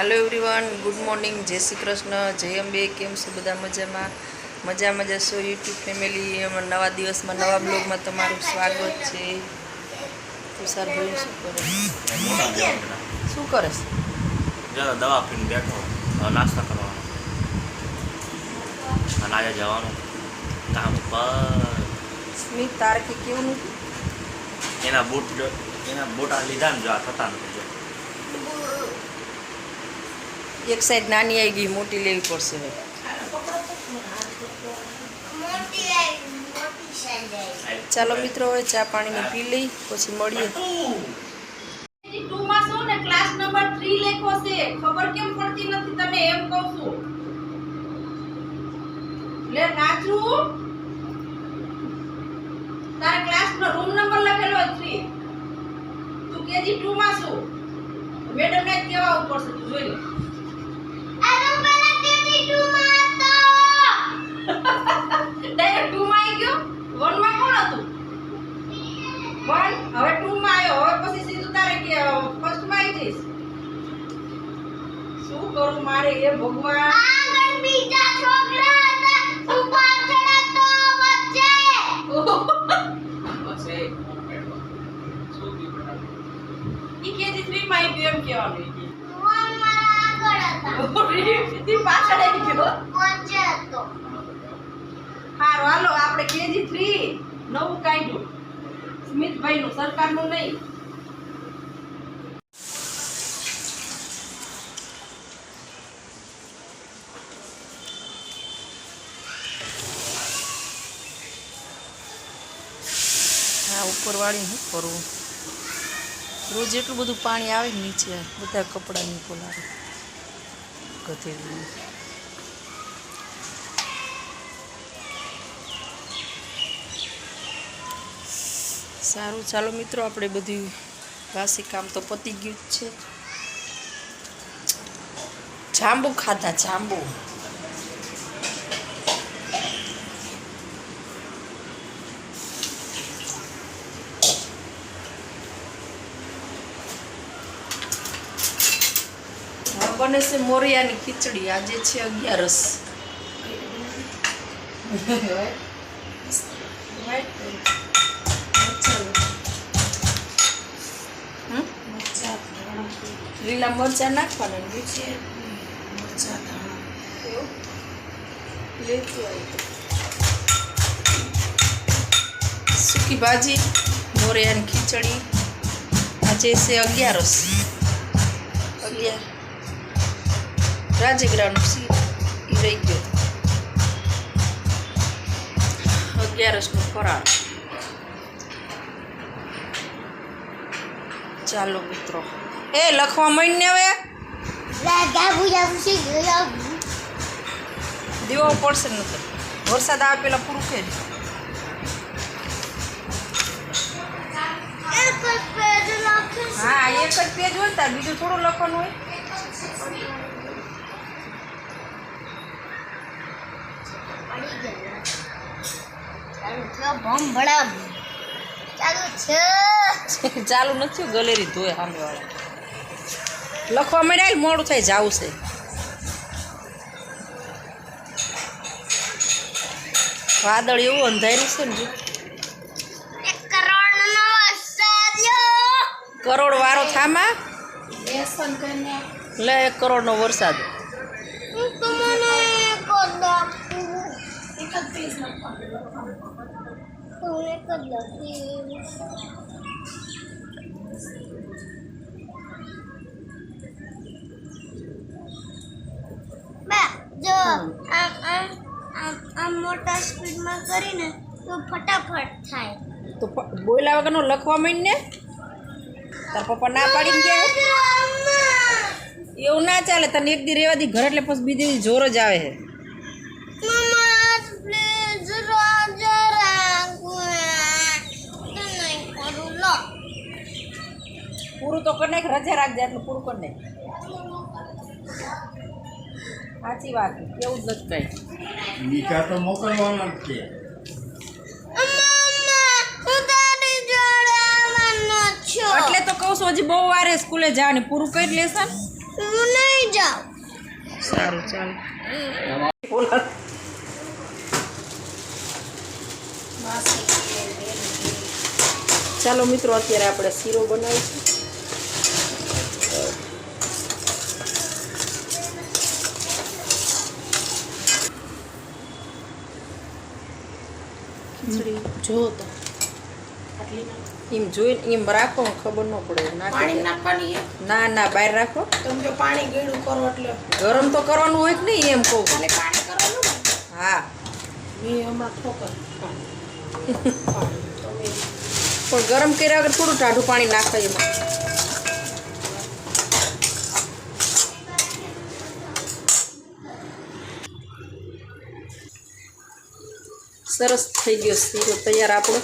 હાલો everyone good morning જય શ્રી કૃષ્ણ જય અંબે કેમ છો બધા મજામાં? મજા મજા છો યુટ્યુબ ફેમિલી નવા દિવસમાં નવા બ્લોગમાં તમારું સ્વાગત છે. તુષાર ભાઈ શું કરે? શું કરે છે? દવા પીને બેઠો. નાસ્તા કરવાનો. અને આજે જવાનું કામ પર સ્મિત તારકે કે કેવું એના બૂટ એના બૂટા લીધા ને જો આ થતા નથી જો એક સાઈડ નાની આવી ગઈ, મોટી લેવી પડશે હવે. ચાલો મિત્રો, હવે ચા પાણીને પી લઈ, પછી મળીએ. ટુ માં છો ને? ક્લાસ નંબર 3 લેખો છે. ખબર કેમ પડતી નથી તમે? એમ કહું છું. લે તારા ક્લાસ રૂમ નંબર લખેલો છે 3 તું કેજી 2 માં છો મેડમ ને કેવા ઉપર છે જોઈ લે. વન હવે ટુ માં આવ્યો. હવે પછી સીધું તારે કે ફર્સ્ટમાં આવી જઈશ. શું કરું મારે? એ ભગવાન. ઈ કેજી 3 માં આવી ગયો એમ કહેવાનું. ઈ ઈ પાછળ આવી ગયો. હારું હાલો આપણે કેજી થ્રી નવું કાઢ્યું. સ્મિતભાઈ નું સરકારનું નહીં. હા, ઉપરવાળી શું કરવું રોજ એટલું બધું પાણી આવે નીચે બધા કપડાં ખોલાવે ગધેડું. સારું. ચાલો મિત્રો, આપણે બધું વાસી કામ તો પતી ગયું જ છે. જાંબુ ખાધા, જાંબુ. બને છે મોરિયાની ખીચડી. આજે છે અગિયારસ. લીલા મરચા નાખવાના ને નીચે એવું? લેતું આવી સૂકી ભાજી મોરિયાની ખીચડી આજે છે અગિયારસ અગિયાર રાજગરાનું સી ઈ રહી ગયો અગિયારસનો ફરાળ ચાલો મિત્રો એ લખવા માંડીને હવે. દેવો પડશે નથી વરસાદ આવે પેલા પૂરું કે હા એક જ પેજ હોય તાર બીજું થોડું લખવાનું હોય. ચાલુ નથી ગલેરી ધોય સામેવાળા. લખવા મળ્યા મોડું થાય, જવું છે. વાદળ એવું અંધાયું છે ને. કરોડ વારો થામા? લે, એક કરોડનો વરસાદ. જો આમ આમ આમ આમ મોટા સ્પીડમાં કરીને તો ફટાફટ થાય. તો બોલ્યા બોયલા વગરનો લખવા માંડ ને. તાર પપ્પા ના પાડીને ગયા એવું ના ચાલે તને એક દી રેવા દી ઘર એટલે પછી બીજી દી જોર જ આવે છે પૂરું તો કરી નાખ રજા રાખજે એટલું પૂરું કરી નાખ. સાચી વાત કેવું જ નથી કઈ નિકા તો મોકલવાના જ છે મમ્મા હું તારી જોડે આવવાનો છું એટલે તો કહું છું હજી બહુ વારે સ્કૂલે જવાની પૂરું કરી લેશે ને હું નહીં જાઉં સારું ચાલો બોલો ચાલો મિત્રો અત્યારે આપણે શીરો બનાવીશું. ખીચડી જો તો. એમ જોઈને એમ રાખો ખબર ન પડે પાણી નાખવાની ના ના બહાર રાખો. તમે જો પાણી ગળ્યું કરો એટલે. ગરમ તો કરવાનું હોય કે નહીં એમ કહું. પાણી કરવાનું હા. મેં હમણાં ઠોકર પાણી તો મેં પણ ગરમ કર્યા વગર થોડું ટાઢું પાણી નાખાય એમાં. સરસ થઈ ગયો શીરો તૈયાર આપણો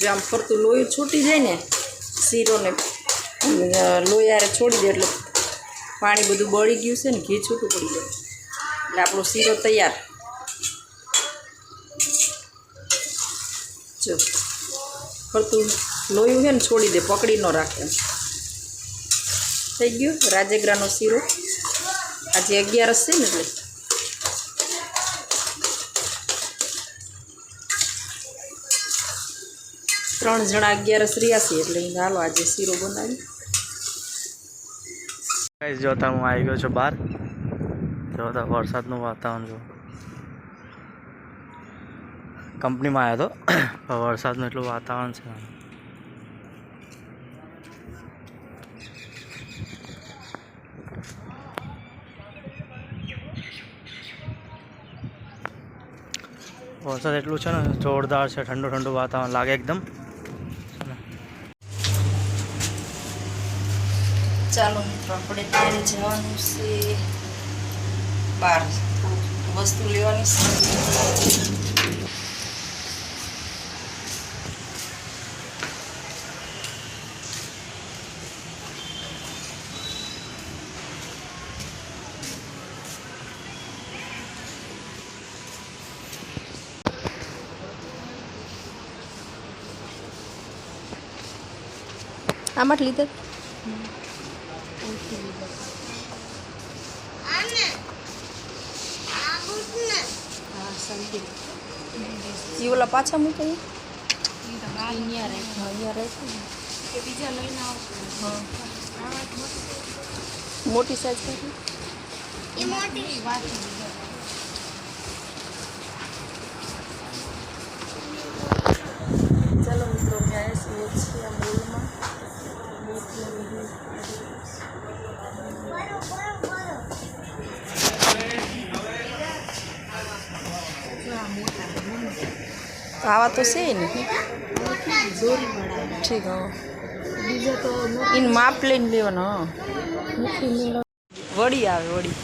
જો આમ ફરતું લોહી છૂટી જાય ને, શીરોને લોહી છોડી દે એટલે પાણી બધું બળી ગયું છે ને, ઘી છૂટું પડી ગયું. એટલે આપણો શીરો તૈયાર. જો, ફરતું લોહી છે ને, છોડી દે, પકડી ન રાખે. થઈ ગયું. રાજેગરાનો શીરો. આજે અગિયારસ છે ને એટલે. ત્રણ જણા અગિયારસ રહ્યા છે એટલે હાલો આજે શીરો બનાવી જોતા હું આવી ગયો છું બહાર. જોતા વરસાદનું વાતાવરણ જો કંપનીમાં આવ્યો હતો વરસાદનું એટલું વાતાવરણ છે. વરસાદ એટલું છે ને, જોરદાર છે, ઠંડુ ઠંડુ વાતાવરણ લાગે એકદમ. ચાલો મિત્રો, આપણે ત્યારે જવાનું છે બહાર વસ્તુ લેવાની આમાં જ લીધે આને આ બુટ ને એ ઓલા પાછા મૂકે અહીંયા રાખો હા મોટી સાઈઝ કરી એ મોટી ચાલો મિત્રો ગયા છીએ છીએ આ મોલમાં બરો બરો બરો તો આવા તો છે ને. ઠીક હા. એને માપ લઈને લેવાનો વડી આવે વડી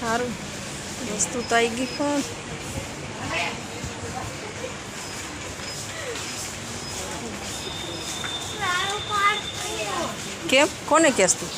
સારું. વસ્તુ તો આવી ગઈ પણ. કેમ? કોને કેસ તું?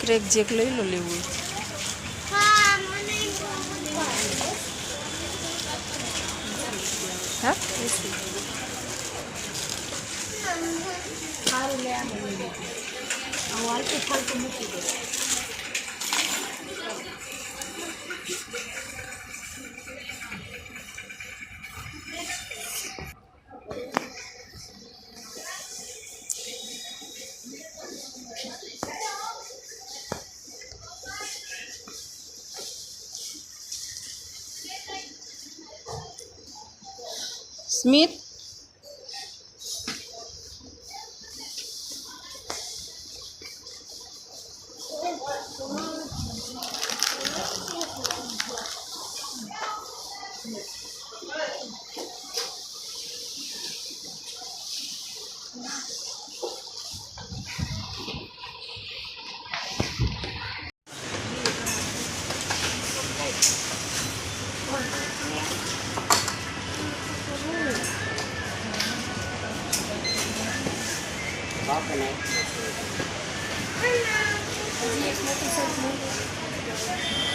ક્રેક જેક લઈ લો, લેવું હોય. હા મને બહુ ભાવે. હા સ્મિત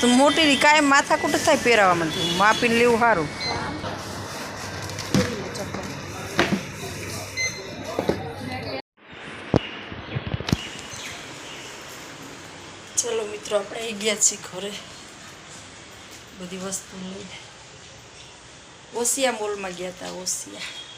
તો મોટી કાંઈ માથાકૂટ થાય પહેરાવા માટે માપીને લેવું સારું. ચલો મિત્રો, આપણે આવી ગયા છીએ ઘરે. બધી વસ્તુ લઈને. ઓસિયા મોલમાં ગયા હતા ઓસિયા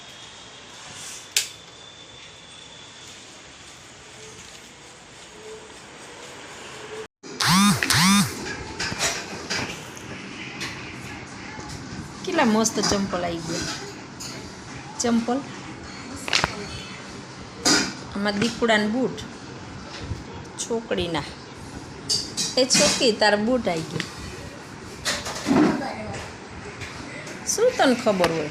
કેટલા મસ્ત ચંપલ આવી ગયા. ચંપલ? આમાં દીકુડાના બૂટ. છોકરીના. એ છોકરી તાર બૂટ આવી ગયો. શું તને ખબર હોય?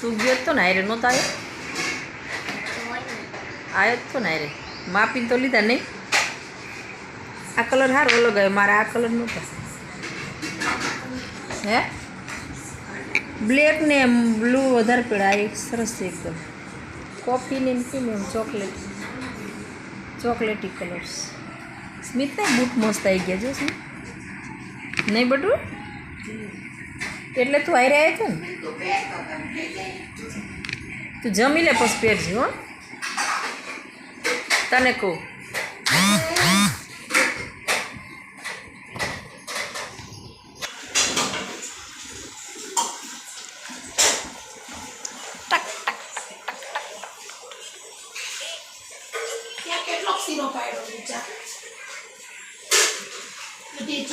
તું ગયો તો ને, આયરે નહોતો આવ્યો આવ્યો જ તો ને આયરે. માપી તો લીધા નહીં? આ કલર સારો આવ્યો, મારે આ કલર નહોતો. હે બ્લેક ને બ્લુ વધારે પીળા એક સરસ છે એકદમ. કોફી ને કેમ એમ ચોકલેટ ચોકલેટી કલર્સ સ્મિતના બૂટ મસ્ત આવી ગયા જો સ્મિત નહીં બટું? એટલે તું આવી રહ્યા છે તું જમી લે પછી પહેરજો હો. તને કહું.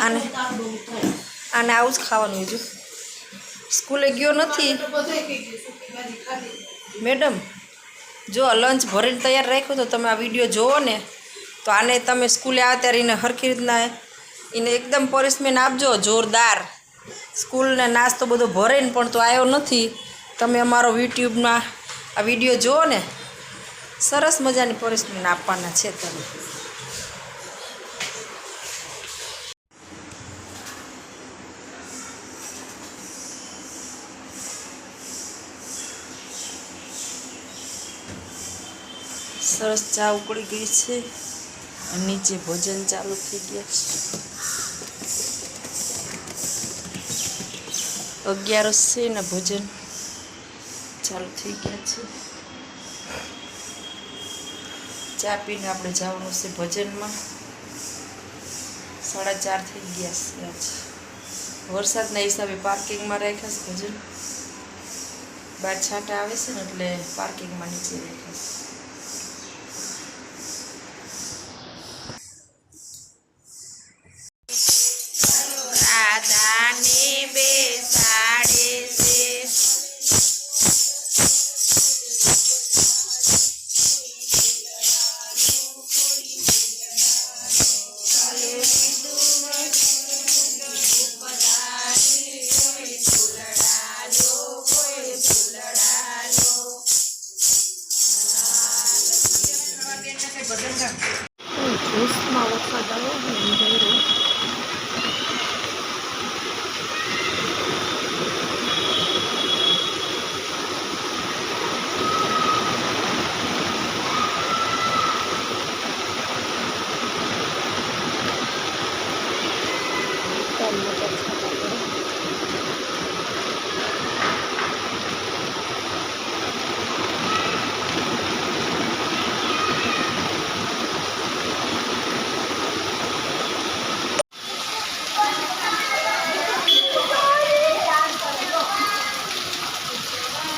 આને આને આવું જ ખાવાનું હજુ સ્કૂલે ગયો નથી. મેડમ, જો લંચ ભરીને તૈયાર રાખ્યો તો તમે આ વીડિયો જોવો ને, તો આને તમે સ્કૂલે આવે ત્યારે એને સરખી રીતના એને એકદમ પનિશમેન્ટ આપજો, જોરદાર. સ્કૂલને નાસ્તો બધો ભરેને પણ તો આવ્યો નથી. તમે અમારો યુટ્યુબમાં આ વીડિયો જુઓ ને, સરસ મજાની પનિશમેન્ટ આપવાના છે તમે. સરસ ચા ઉકળી ગઈ છે નીચે ભોજન ચાલુ થઈ ગયા છે. અગિયારસ છે ને ભોજન ચાલુ થઈ ગયા છે. ચા પીને આપણે જવાનું છે ભજનમાં. સાડા ચાર થઈ ગયા છે વરસાદના હિસાબે પાર્કિંગમાં રાખ્યા છે ભજન. બાર છાંટા આવે છે ને એટલે પાર્કિંગમાં નીચે રાખ્યા છે.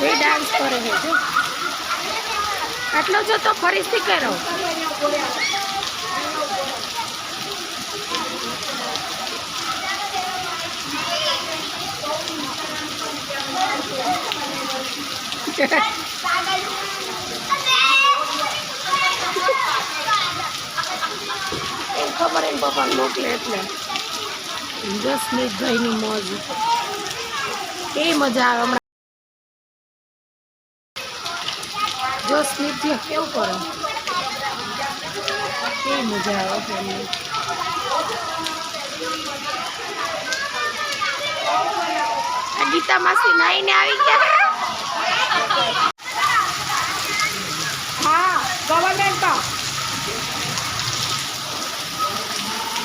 એ ડાન્સ કરે છે આટલો જો તો ફરીથી કરો. ખબર એમ પપ્પા મોકલે એટલે. દસ મિનિટ ભાઈની મોજ. એ મજા આવે જો સ્લીપ કેવું કરો એ મજા આવે તમને ગીતા માસી નાઈને આવી ગયા હા ગવર્મેન્ટ તો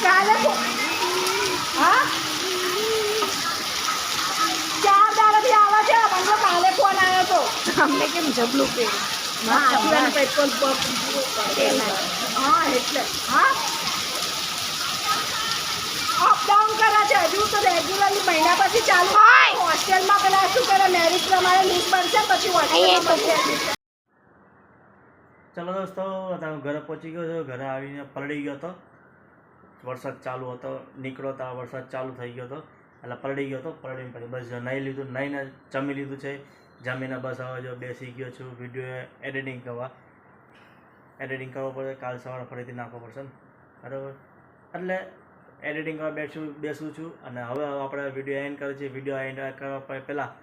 કાલે હા ચાર દાડાથી આવા છે મને કાલે ફોન આવ્યો હતો અમને કેમ જબલું પહેર્યું પેટ્રોલ પંપ હા એટલે હા. અપડાઉન કરે છે. હજુ તો રેગ્યુલરલી મહિના પછી ચાલુ હોસ્ટેલમાં પેલા શું કરે? મેરિટ પ્રમાણે લિસ્ટ બનશે પછી હોસ્ટેલમાં ચલો દોસ્તો તમે ઘરે પહોંચી ગયો છો. ઘરે આવીને પલળી ગયો હતો વરસાદ ચાલુ હતો. નીકળો તો વરસાદ ચાલુ થઈ ગયો હતો એટલે પલળી ગયો હતો પલળીને પછી બસ નાહી લીધું નાહીને જમી લીધું છે. જમીને બસ હવે જો બેસી ગયો છું વીડિયો એડિટિંગ કરવા. એડિટિંગ કરવો પડે, કાલ સવારે ફરીથી નાખવો પડશે ને. બરાબર? એટલે એડિટિંગ કરવા બેસું બેસું છું. અને હવે આપણે વીડિયો એન્ડ કરીએ છીએ. વીડિયો એન્ડ કરવા પહે- પહેલાં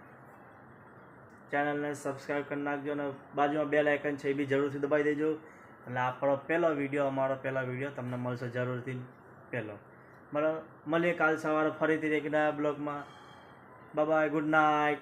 ચેનલને સબસ્ક્રાઈબ કરી નાખજો અને બાજુમાં બેલ આઇકન છે એ બી જરૂરથી દબાવી દેજો. એટલે આપણો પહેલો વીડિયો અમારો પહેલો વીડિયો તમને મળશે જરૂરથી પહેલો. બરાબર? મળીએ કાલ સવારે ફરીથી એક નયા બ્લોગમાં. Bye good night